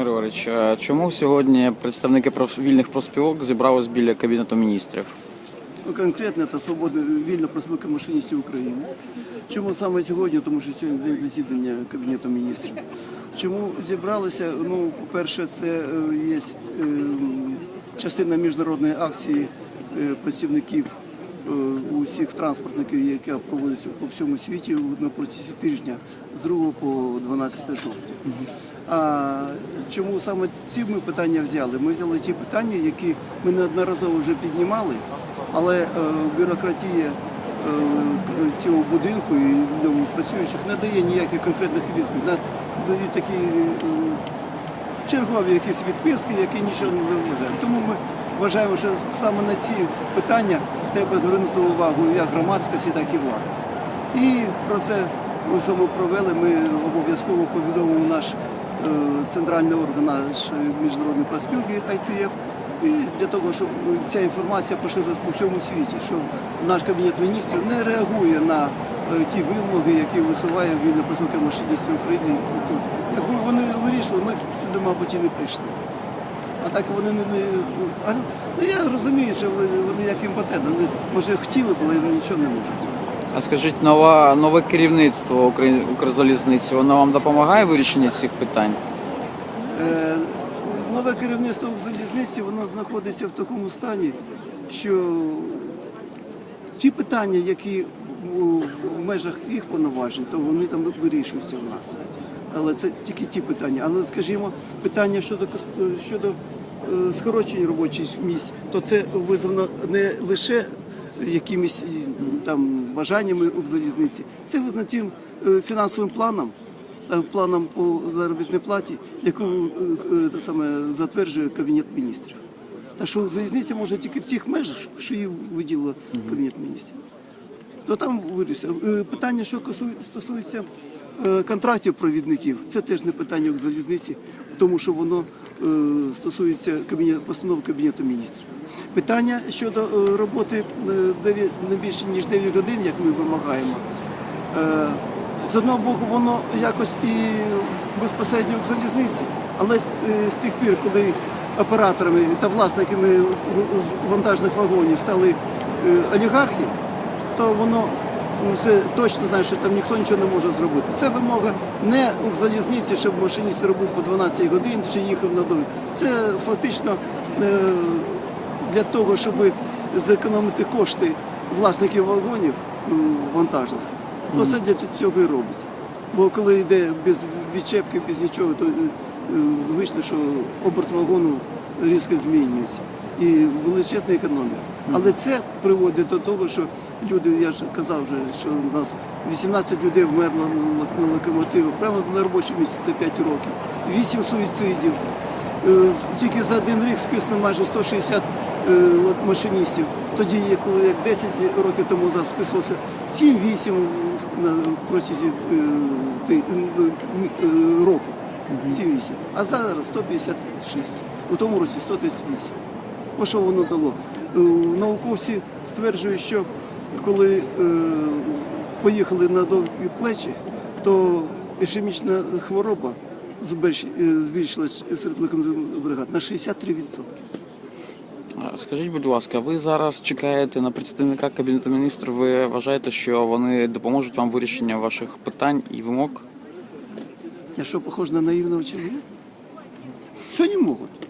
Григорович, чому сьогодні представники вільних профспілок зібрались біля Кабінету міністрів? Ну, конкретно це свобода вільна профспілка машиністів України. Чому саме сьогодні? Тому що сьогодні день засідання Кабінету міністрів. Чому зібралися? Ну, по-перше, це е, є е, частина міжнародної акції е, працівників е, усіх транспортників, яка проводиться по всьому світі на протязі тижня з 2 по 12 жовтня. А чому саме ці ми питання взяли? Ми взяли ті питання, які ми неодноразово вже піднімали, але е, бюрократія е, цього будинку і в ньому працюючих не дає ніяких конкретних відповідей. Дають такі чергові якісь відписки, які нічого не вважають. Тому вважаємо, що саме на ці питання треба звернути увагу як громадськості, так і влади. І про це, ну, що ми провели, ми обов'язково повідомимо наш е, центральний орган, наш міжнародний проспілки ITF, і для того, щоб ця інформація поширилась по всьому світі, що наш кабінет міністрів не реагує на е, ті вимоги, які висуває вільна проспілка машиністів України тут. Якби вони вирішили, ми сюди, мабуть, і не прийшли. А так вони не, а, ну, я розумію, що вони, як імпотенти. Вони може хотіли але нічого не можуть. А скажіть, нова, нове керівництво Укрзалізниці, воно вам допомагає в вирішенні цих питань? Е, Нове керівництво в залізниці воно знаходиться в такому стані, що ті питання, які в межах їх повноважень, то вони там вирішуються в нас. Але це тільки ті питання. Але, скажімо, питання щодо щодо е, скорочень робочих місць, то це визвано не лише якимись там бажаннями у залізниці, це визнано тим е, фінансовим планом, е, планом по заробітній платі, яку е, е, саме затверджує Кабінет міністрів. Так що залізниця може тільки в тих межах, що її виділила Кабінет міністрів. То там вирішиться. Е, Питання, що стосується е, контрактів провідників, це теж не питання залізниці, тому що воно е, стосується кабінет, постанов Кабінету міністрів. Питання щодо е, роботи е, не більше ніж 9 годин, як ми вимагаємо. Е, З одного боку, воно якось і безпосередньо в залізниці, але з, е, тих пір, коли операторами та власниками вантажних вагонів стали е, олігархи, то воно це точно знає, що там ніхто нічого не може зробити. Це вимога не у залізниці, щоб машиніст робив по 12 годин чи їхав на дому. Це фактично е, для того, щоб зекономити кошти власників вагонів е, вантажних. То це для цього і робиться. Бо коли йде без відчепки, без нічого, то е, е, звично, що оберт вагону різко змінюється. І величезна економія. Але це приводить до того, що люди, я ж казав вже, що у нас 18 людей вмерло на локомотивах, прямо на робочому місці за 5 років, 8 суїцидів. Е, Тільки за один рік списано майже 160 е, машиністів. Тоді, коли як 10 років тому назад списувався 7-8 на протязі е, року. 7-8. А зараз 156. У тому році 138. Ось що воно дало. Е, Науковці стверджують, що коли е, поїхали на довгі плечі, то ішемічна хвороба е, збільшилась серед бригад на 63%. Скажіть, будь ласка, ви зараз чекаєте на представника Кабінету міністрів. Ви вважаєте, що вони допоможуть вам в вирішенні ваших питань і вимог? Я що, похож на наївного чоловіка? Що не можуть?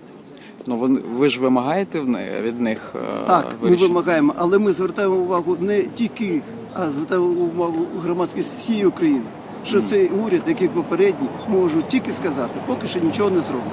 Ну ви, ви ж вимагаєте в не- від них е, Так, ми вирішення? вимагаємо, але ми звертаємо увагу не тільки їх, а звертаємо увагу громадськість всієї України, що цей уряд, як і попередній, можуть тільки сказати, поки що нічого не зроблено.